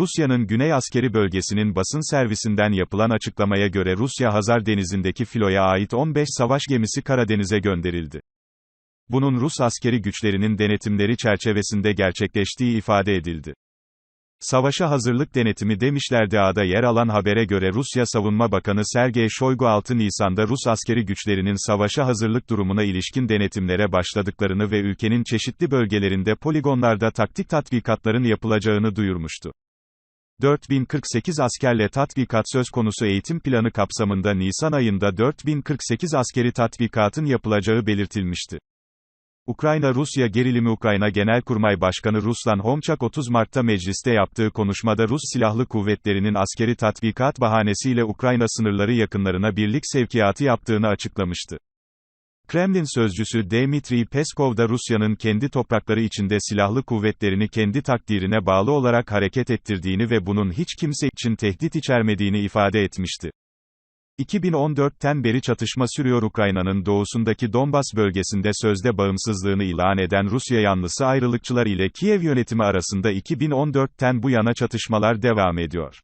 Rusya'nın Güney Askeri Bölgesi'nin basın servisinden yapılan açıklamaya göre Rusya Hazar Denizi'ndeki filoya ait 15 savaş gemisi Karadeniz'e gönderildi. Bunun Rus askeri güçlerinin denetimleri çerçevesinde gerçekleştiği ifade edildi. Savaşa hazırlık denetimi demişlerdi A'da yer alan habere göre Rusya Savunma Bakanı Sergey Shoigu 6 Nisan'da Rus askeri güçlerinin savaşa hazırlık durumuna ilişkin denetimlere başladıklarını ve ülkenin çeşitli bölgelerinde poligonlarda taktik tatbikatların yapılacağını duyurmuştu. 4048 askerle tatbikat söz konusu eğitim planı kapsamında Nisan ayında 4048 askeri tatbikatın yapılacağı belirtilmişti. Ukrayna-Rusya gerilimi Ukrayna Genelkurmay Başkanı Ruslan Homçak 30 Mart'ta mecliste yaptığı konuşmada Rus Silahlı Kuvvetleri'nin askeri tatbikat bahanesiyle Ukrayna sınırları yakınlarına birlik sevkiyatı yaptığını açıklamıştı. Kremlin sözcüsü Dmitry Peskov da Rusya'nın kendi toprakları içinde silahlı kuvvetlerini kendi takdirine bağlı olarak hareket ettirdiğini ve bunun hiç kimse için tehdit içermediğini ifade etmişti. 2014'ten beri çatışma sürüyor Ukrayna'nın doğusundaki Donbas bölgesinde sözde bağımsızlığını ilan eden Rusya yanlısı ayrılıkçılar ile Kiev yönetimi arasında 2014'ten bu yana çatışmalar devam ediyor.